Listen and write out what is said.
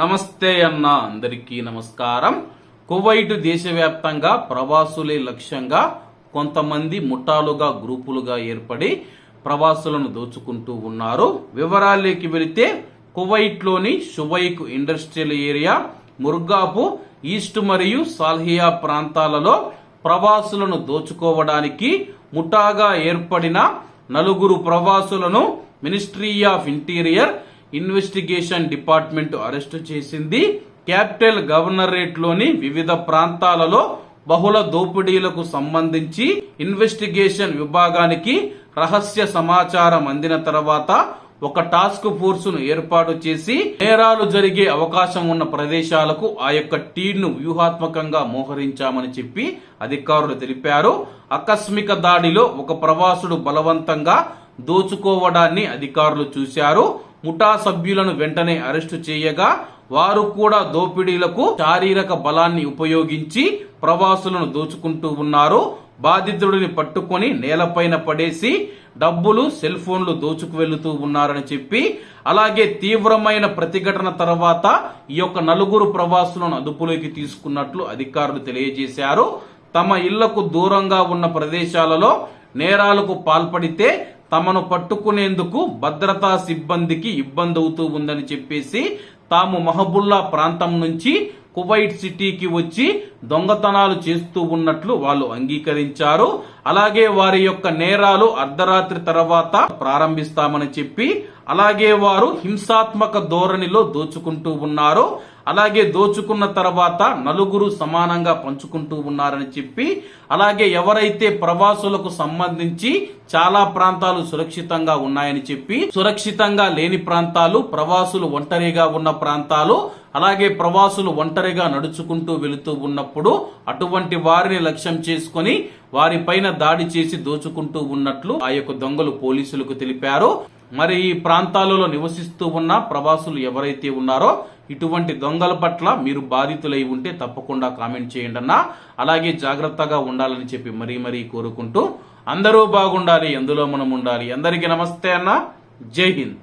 నమస్తే అన్న అందరికీ నమస్కారం. కువైట్ దేశవ్యాప్తంగా ప్రవాసులే లక్ష్యంగా కొంతమంది ముఠాలుగా గ్రూపులుగా ఏర్పడి ప్రవాసులను దోచుకుంటూ ఉన్నారు. వివరాల్లోకి వెళితే కువైట్లోని Shuwaikh industrial area Murgab east మరియు సాల్హియా ప్రాంతాలలో ప్రవాసులను దోచుకోవడానికి ముఠాగా ఏర్పడిన నలుగురు ప్రవాసులను ministry of interior investigation department arrest చేసింది. క్యాపిటల్ గవర్నరేట్లోని వివిధ ప్రాంతాలలో బహుళ దోపిడీలకు సంబంధించి ఇన్వెస్టిగేషన్ విభాగానికి రహస్య సమాచారం అందిన తర్వాత ఒక టాస్క్ ఫోర్స్ను ఏర్పాటు చేసి నేరాలు జరిగే అవకాశం ఉన్న ప్రదేశాలకు ఆ యొక్క టీంను వ్యూహాత్మకంగా మోహరించామని చెప్పి అధికారులు తెలిపారు. ఆకస్మిక దాడిలో ఒక ప్రవాసుడు బలవంతంగా దోచుకోవడాన్ని అధికారులు చూశారు. ముఠా సభ్యులను వెంటనే అరెస్టు చేయగా వారు కూడా దోపిడీలకు శారీరక బలాన్ని ఉపయోగించి ప్రవాసులను దోచుకుంటూ ఉన్నారు. బాధితుడిని పట్టుకొని నేలపైన పడేసి డబ్బులు సెల్ ఫోన్లు దోచుకు వెళుతూ ఉన్నారని చెప్పి అలాగే తీవ్రమైన ప్రతిఘటన తర్వాత ఈ యొక్క నలుగురు ప్రవాసులను అదుపులోకి తీసుకున్నట్లు అధికారులు తెలియజేశారు. తమ ఇళ్ళకు దూరంగా ఉన్న ప్రదేశాలలో నేరాలకు పాల్పడితే తమను పట్టుకునేందుకు భద్రతా సిబ్బందికి ఇబ్బంది అవుతూ ఉందని చెప్పేసి తాము మహబుల్లా ప్రాంతం నుంచి కువైట్ సిటీకి వచ్చి దొంగతనాలు చేస్తూ ఉన్నట్లు వాళ్ళు అంగీకరించారు. అలాగే వారి యొక్క నేరాలు అర్ధరాత్రి తర్వాత ప్రారంభిస్తామని చెప్పి అలాగే వారు హింసాత్మక ధోరణిలో దోచుకుంటూ ఉన్నారు. అలాగే దోచుకున్న తర్వాత నలుగురు సమానంగా పంచుకుంటూ ఉన్నారని చెప్పి అలాగే ఎవరైతే ప్రవాసులకు సంబంధించి చాలా ప్రాంతాలు సురక్షితంగా ఉన్నాయని చెప్పి సురక్షితంగా లేని ప్రాంతాలు ప్రవాసులు ఒంటరిగా ఉన్న ప్రాంతాలు అలాగే ప్రవాసులు ఒంటరిగా నడుచుకుంటూ వెళుతూ ఉన్నప్పుడు అటువంటి వారిని లక్ష్యం చేసుకొని వారిపైన దాడి చేసి దోచుకుంటూ ఉన్నట్లు ఆ యొక్క దొంగలు పోలీసులకు తెలిపారు. మరి ఈ ప్రాంతాలలో నివసిస్తూ ఉన్న ప్రవాసులు ఎవరైతే ఉన్నారో ఇటువంటి దొంగల పట్ల మీరు బాధితులై ఉంటే తప్పకుండా కామెంట్ చేయండి అన్న. అలాగే జాగ్రత్తగా ఉండాలని చెప్పి మరీ మరీ కోరుకుంటూ అందరూ బాగుండాలి ఎందులో మనం ఉండాలి. అందరికీ నమస్తే అన్న. జై హింద్.